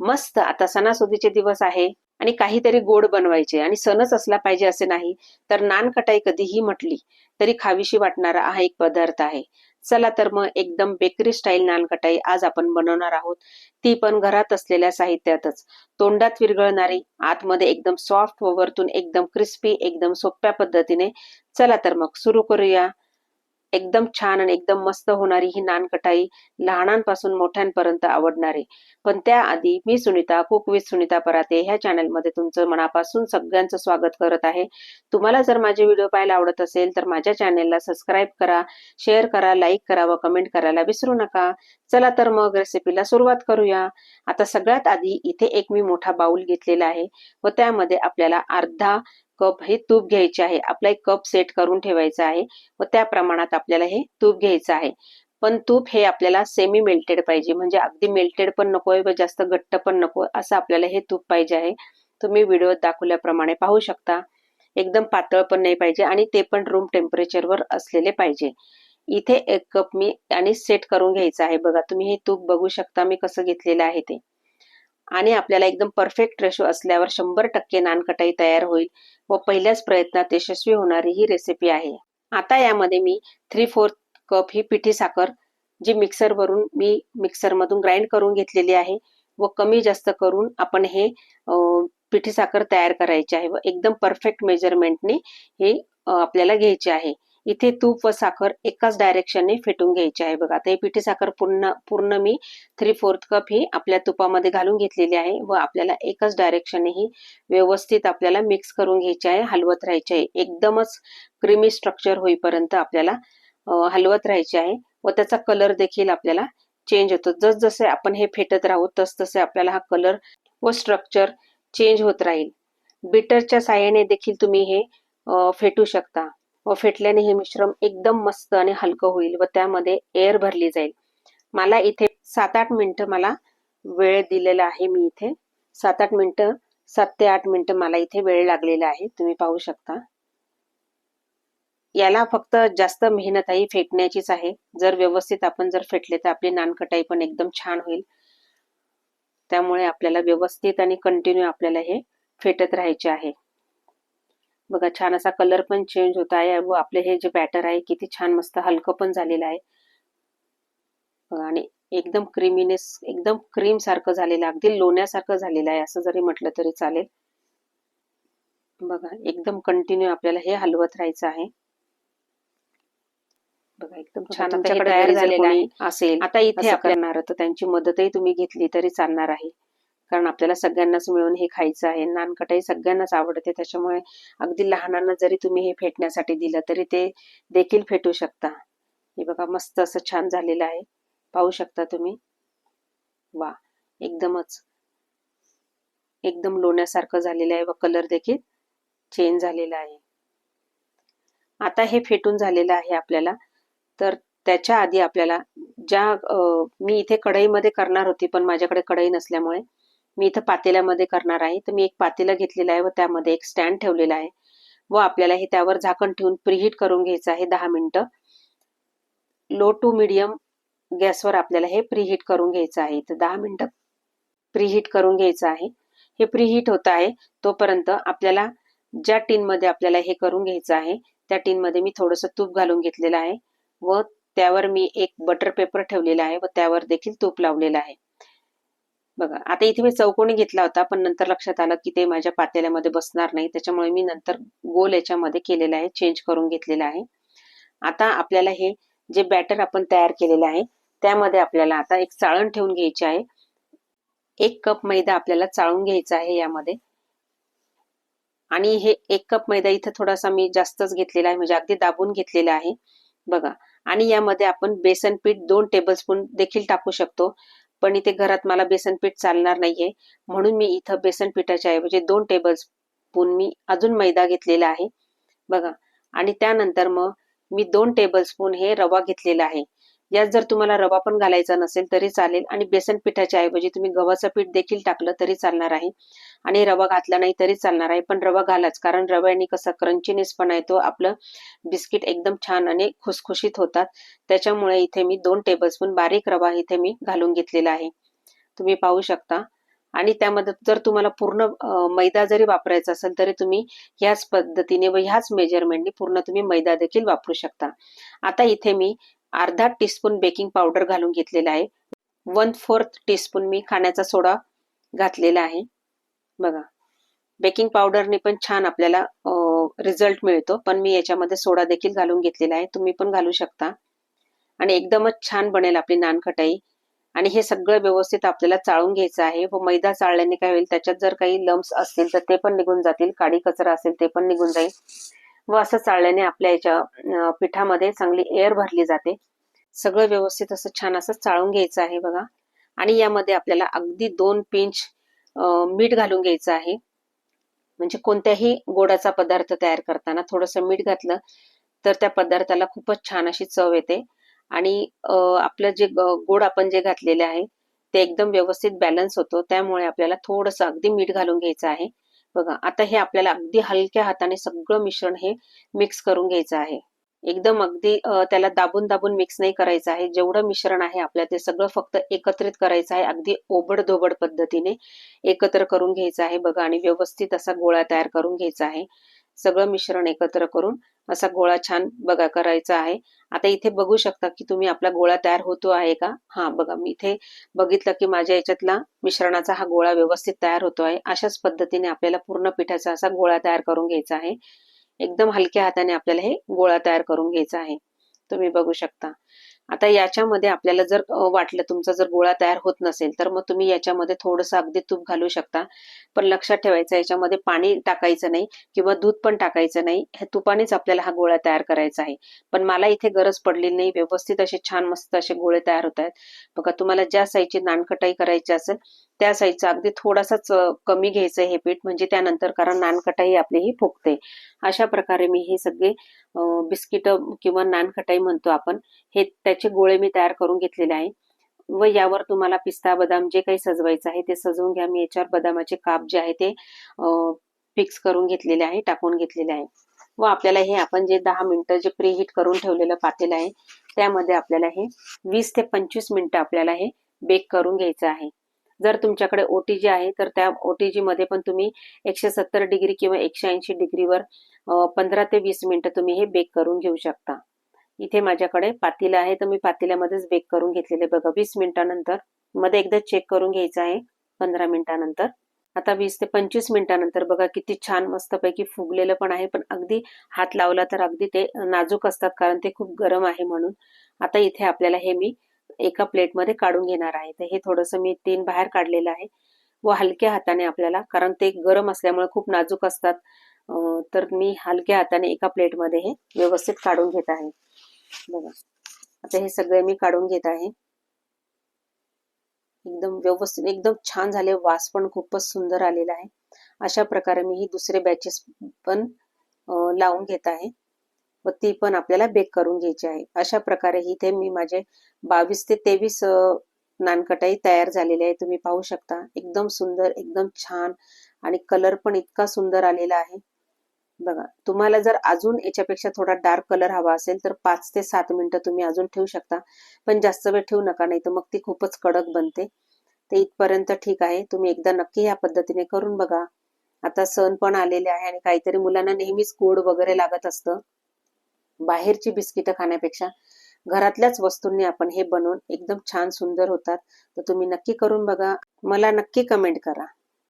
मस्त. आता सणासुदीचे दिवस आहे आणि काहीतरी गोड बनवायचे आणि सणच असला पाहिजे असे नाही. तर नानकटाई कधीही म्हटली तरी खावीशी वाटणारा हा एक पदार्थ आहे. चला तर मग एकदम बेकरी स्टाईल नानकटाई आज आपण बनवणार आहोत. ती पण घरात असलेल्या साहित्यातच. तोंडात विरघळणारी आतमध्ये एकदम सॉफ्ट व वरतून एकदम क्रिस्पी एकदम सोप्या पद्धतीने. चला तर मग सुरू करूया. एकदम छान आणि एकदम मस्त होणारी ही नानकटाई लहानांपासून मोठ्यांपर्यंत आवडणारी. पण त्याआधी मी सुनीता कुक विथ सुनीता पराते ह्या चॅनलमध्ये तुमचं मनापासून सगळ्यांचं स्वागत करत आहे. तुम्हाला जर माझे व्हिडिओ पाहायला आवडत असेल तर माझ्या चॅनेलला सबस्क्राईब करा शेअर करा लाईक करा व कमेंट करायला विसरू नका. चला तर मग रेसिपीला सुरुवात करूया. आता सगळ्यात आधी इथे एक मी मोठा बाउल घेतलेला आहे व त्यामध्ये आपल्याला अर्धा कप हे तूप घ्यायचे आहे. आपला एक कप सेट करून ठेवायचा आहे. व त्या प्रमाणात आपल्याला हे तूप घ्यायचं आहे. पण तूप हे आपल्याला सेमी मेल्टेड पाहिजे. म्हणजे अगदी मेल्टेड पण नकोय व जास्त घट्ट पण नको असं आपल्याला हे तूप पाहिजे आहे. तुम्ही व्हिडिओ दाखवल्याप्रमाणे पाहू शकता. एकदम पातळ पण नाही पाहिजे आणि ते पण रूम टेम्परेचरवर असलेले पाहिजे. इथे एक कप मी आणि सेट करून घ्यायचं आहे. बघा तुम्ही हे तूप बघू शकता मी कसं घेतलेलं आहे ते. आणि आपल्याला एकदम परफेक्ट रेशो असल्यावर शंभर टक्के नानकटाई तयार होईल व पहिल्याच प्रयत्नात यशस्वी होणारी ही रेसिपी आहे. आता यामध्ये मी थ्री फोर्थ कप ही पिठी साखर जी मिक्सरवरून मी मिक्सरमधून ग्राइंड करून घेतलेली आहे व कमी जास्त करून आपण हे पिठी साखर तयार करायची आहे व एकदम परफेक्ट मेजरमेंटने हे आपल्याला घ्यायचे आहे. इथे तूप व साखर एकाच डायरेक्शनने फेटून घ्यायची आहे. बघा आता ही पिठी साखर पूर्ण पूर्ण मी थ्री फोर्थ कप ही आपल्या तुपामध्ये घालून घेतलेली आहे व आपल्याला एकाच डायरेक्शनने ही व्यवस्थित आपल्याला मिक्स करून घ्यायची आहे. हलवत राहायची आहे. एकदमच क्रीमी स्ट्रक्चर होईपर्यंत आपल्याला हलवत राहायचे आहे व त्याचा कलर देखील आपल्याला चेंज होतो. जसजसे आपण हे फेटत राहू तस तसे आपल्याला हा कलर व स्ट्रक्चर चेंज होत राहील. बिटरच्या साह्याने देखील तुम्ही हे फेटू शकता. व फेटल्याने हे मिश्रण एकदम मस्त आणि हलकं होईल व त्यामध्ये एअर भरली जाईल. मला इथे सात आठ मिनटं मला वेळ दिलेला आहे मी इथे. सात आठ मिनटं सात ते आठ मिनटं मला इथे वेळ लागलेला आहे. तुम्ही पाहू शकता. याला फक्त जास्त मेहनत फेटण्याचीच आहे. जर व्यवस्थित आपण जर फेटले तर आपली नानकटाई पण एकदम छान होईल. त्यामुळे आपल्याला व्यवस्थित आणि कंटिन्यू आपल्याला हे फेटत राहायचे आहे. बघा छान असा कलर पण चेंज होत आहे. व आपले हे जे बॅटर आहे किती छान मस्त हलकं पण झालेलं आहे. बघा आणि एकदम क्रीमीनेस एकदम क्रीम सारखं झालेलं अगदी लोण्यासारखं झालेलं आहे. असं जरी म्हटलं तरी चालेल. बघा एकदम कंटिन्यू आपल्याला हे हलवत राहायचं आहे. बघा एकदम छान तयार झालेलं आहे. असेल आता इथे आपल्याला तर त्यांची मदतही तुम्ही घेतली तरी चालणार आहे. कारण आपल्याला सगळ्यांनाच मिळून हे खायचं आहे. नानकटाई सगळ्यांनाच आवडते. त्याच्यामुळे अगदी लहानांना जरी तुम्ही हे फेटण्यासाठी दिलं तरी ते देखील फेटू शकता. हे बघा मस्त असं छान झालेलं आहे. पाहू शकता तुम्ही. वा एकदमच. एकदम लोण्यासारखं झालेलं आहे व कलर देखील चेंज झालेला आहे. आता हे फेटून झालेलं आहे आपल्याला. तर त्याच्या आधी आपल्याला ज्या मी इथे कढईमध्ये करणार होती पण माझ्याकडे कढई नसल्यामुळे मी इथं पातेल्यामध्ये करणार आहे. तर मी एक पातेलं घेतलेलं आहे व त्यामध्ये एक स्टँड ठेवलेला आहे. व आपल्याला हे त्यावर झाकण ठेवून प्रिहीट करून घ्यायचं आहे दहा मिनिटं. लो टू मिडियम गॅसवर आपल्याला हे प्रीहीट करून घ्यायचं आहे. तर दहा मिनिटं प्रीहीट करून घ्यायचं आहे. हे प्रीहीट होत आहे. तोपर्यंत आपल्याला ज्या टीनमध्ये आपल्याला हे करून घ्यायचं आहे त्या टीनमध्ये मी थोडंसं तूप घालून घेतलेलं आहे. व त्यावर मी एक बटर पेपर ठेवलेला आहे व त्यावर देखील तूप लावलेलं आहे. बघा आता इथे मी चौकोनी घेतला होता पण नंतर लक्षात आलं की ते माझ्या पातेल्यामध्ये बसणार नाही त्याच्यामुळे मी नंतर गोल याच्यामध्ये केलेलं आहे चेंज करून घेतलेलं आहे. आता आपल्याला हे जे बॅटर आपण तयार केलेलं आहे त्यामध्ये आपल्याला आता एक चाळण ठेवून घ्यायची आहे. एक कप मैदा आपल्याला चाळून घ्यायचा आहे यामध्ये. आणि हे एक कप मैदा इथं थोडासा मी जास्तच घेतलेला आहे म्हणजे अगदी दाबून घेतलेला आहे. बघा आणि यामध्ये आपण बेसन पीठ दोन टेबलस्पून देखील टाकू शकतो. पण इथे घरात मला बेसन पीठ चालणार नाहीये. म्हणून मी इथं बेसन पिठाच्या ऐवजी दोन टेबल स्पून मी अजून मैदा घेतलेला आहे. बघा. आणि त्यानंतर मग मी दोन टेबल स्पून हे रवा घेतलेला आहे. यात जर तुम्हाला रवा पण घालायचा नसेल तरी चालेल आणि बेसन पिठाच्या ऐवजी तुम्ही गव्हाचं पीठ देखील टाकलं तरी चालणार आहे. आणि रवा घातला नाही तरी चालणार आहे. पण रवा घालाच. कारण रव्याने कसा क्रंचीनेस पण आहे तो आपलं बिस्किट एकदम छान आणि खुसखुशीत होतात. त्याच्यामुळे इथे मी दोन टेबलस्पून बारीक रवा इथे मी घालून घेतलेला आहे. तुम्ही पाहू शकता. आणि त्यामध्ये जर तुम्हाला पूर्ण मैदा जरी वापरायचा असेल तरी तुम्ही ह्याच पद्धतीने व ह्याच मेजरमेंटने पूर्ण तुम्ही मैदा देखील वापरू शकता. आता इथे मी अर्धा टीस्पून बेकिंग पावडर घालून घेतलेला आहे. वन फोर्थ टीस्पून मी खाण्याचा सोडा घातलेला आहे. बघा बेकिंग पावडरने पण छान आपल्याला रिझल्ट मिळतो. पण मी याच्यामध्ये सोडा देखील घालून घेतलेला आहे. तुम्ही पण घालू शकता. आणि एकदमच छान बनेल आपली नानखटाई. आणि हे सगळं व्यवस्थित आपल्याला चाळून घ्यायचं आहे व मैदा चाळल्याने काय होईल त्याच्यात जर काही लम्स असतील तर ते पण निघून जातील. काडी कचरा असेल ते पण निघून जाईल. व असं चाळल्याने आपल्या याच्या पिठामध्ये चांगली एअर भरली जाते. सगळं व्यवस्थित असं छान असं चाळून घ्यायचं आहे बघा. आणि यामध्ये आपल्याला अगदी दोन पिंच मीठ घालून घ्यायचं आहे. म्हणजे कोणत्याही गोडाचा पदार्थ तयार करताना थोडंसं मीठ घातलं तर त्या पदार्थाला खूपच छान अशी चव येते. आणि आपलं जे गोड आपण जे घातलेले आहे ते एकदम व्यवस्थित बॅलन्स होतो. त्यामुळे आपल्याला थोडंसं अगदी मीठ घालून घ्यायचं आहे. बघा आता हे आपल्याला अगदी हलक्या हाताने सगळं मिश्रण हे मिक्स करून घ्यायचं आहे. एकदम अगदी त्याला दाबून दाबून मिक्स नाही करायचं आहे. जेवढं मिश्रण आहे आपल्याला ते सगळं फक्त एकत्रित करायचं आहे. अगदी ओबड धोबड पद्धतीने एकत्र करून घ्यायचं आहे. बघा आणि व्यवस्थित असा गोळा तयार करून घ्यायचा आहे. सगळं मिश्रण एकत्र करून असा गोळा छान बघा करायचा आहे. आता इथे बघू शकता की तुम्ही आपला गोळा तयार होतो आहे का? हा बघा मी इथे बघितलं की माझ्या याच्यातला मिश्रणाचा हा गोळा व्यवस्थित तयार होतो आहे. अशाच पद्धतीने आपल्याला पूर्ण पिठाचा असा गोळा तयार करून घ्यायचा आहे. एकदम हलक्या हाताने आपल्याला हे गोळा तयार करून घ्यायचा आहे. तुम्ही बघू शकता. आता याच्यामध्ये आपल्याला जर वाटलं तुमचा जर गोळा तयार होत नसेल तर मग तुम्ही याच्यामध्ये थोडंसं अगदी तूप घालू शकता. पण लक्षात ठेवायचं याच्यामध्ये पाणी टाकायचं नाही किंवा दूध पण टाकायचं नाही. हे तुपानेच आपल्याला हा गोळा तयार करायचा आहे. पण मला इथे गरज पडलेली नाही. व्यवस्थित असे छान मस्त असे गोळे तयार होत आहेत. बघा तुम्हाला ज्या साईजची नानकटाई करायची असेल त्या साईजचा. अगदी थोडासाच कमी घ्यायचं हे पीठ म्हणजे त्यानंतर कारण नानकटाई आपली ही फुगते. अशा प्रकारे मी हे सगळे बिस्किट किंवा नानखटाई म्हणतो आपण हे त्याचे गोळे मी तयार करून घेतलेले आहे. व यावर तुम्हाला पिस्ता बदाम जे काही सजवायचं आहे ते सजवून घ्या. मी याच्यावर बदामाचे काप जे आहे ते फिक्स करून घेतलेले आहे टाकून घेतलेले आहे. व आपल्याला हे आपण जे दहा मिनिटं जे प्रीहीट करून ठेवलेलं पातेलं आहे त्यामध्ये आपल्याला हे वीस ते पंचवीस मिनिटं आपल्याला हे बेक करून घ्यायचं आहे. जर तुमच्याकडे ओटीजी आहे तर त्या ओटीजी मध्ये पण तुम्ही एकशे सत्तर डिग्री किंवा एकशे ऐंशी डिग्रीवर पंधरा ते वीस मिनिटं तुम्ही हे बेक करून घेऊ शकता. इथे माझ्याकडे पातेलं आहे तर मी पातेल्यामध्येच बेक करून घेतलेले बघा. वीस मिनिटानंतरमध्ये एकदा चेक करून घ्यायचं आहे पंधरा मिनिटानंतर. आता वीस ते पंचवीस मिनिटानंतर बघा किती छान मस्तपैकी फुगलेलं पण आहे पण अगदी हात लावला तर अगदी ते नाजूक असतात कारण ते खूप गरम आहे म्हणून. आता इथे आपल्याला हे मी एका प्लेटमध्ये काढून घेणार आहे. तर हे थोडंसं मी तीन बाहेर काढलेलं आहे. व हलक्या हाताने आपल्याला कारण ते गरम असल्यामुळे खूप नाजूक असतात. तर मी हलक्या हाताने एका प्लेटमध्ये हे व्यवस्थित काढून घेत आहे. बघा. आता हे सगळे मी काढून घेत आहे. एकदम व्यवस्थित एकदम छान झाले. वास पण खूपच सुंदर आलेला आहे. अशा प्रकारे मी ही दुसरे बॅचेस पण लावून घेत आहे. व ती पण आपल्याला बेक करून घ्यायची आहे. अशा प्रकारे इथे मी माझे बावीस ते तेवीस नानकटाई तयार झालेले आहे. तुम्ही पाहू शकता. एकदम सुंदर एकदम छान आणि कलर पण इतका सुंदर आलेला आहे. बघा तुम्हाला जर अजून याच्यापेक्षा थोडा डार्क कलर हवा असेल तर पाच ते सात मिनिटं तुम्ही अजून ठेवू शकता. पण जास्त वेळ ठेवू नका नाही तर मग ती खूपच कडक बनते. ते इथपर्यंत ठीक आहे. तुम्ही एकदा नक्की ह्या पद्धतीने करून बघा. आता सण पण आलेले आहे आणि काहीतरी मुलांना नेहमीच गोड वगैरे लागत असतं. बाहेरची बिस्किटं खाण्यापेक्षा घरातल्याच वस्तूंनी आपण हे बनवून एकदम छान सुंदर होतात. तर तुम्ही नक्की करून बघा. मला नक्की कमेंट करा.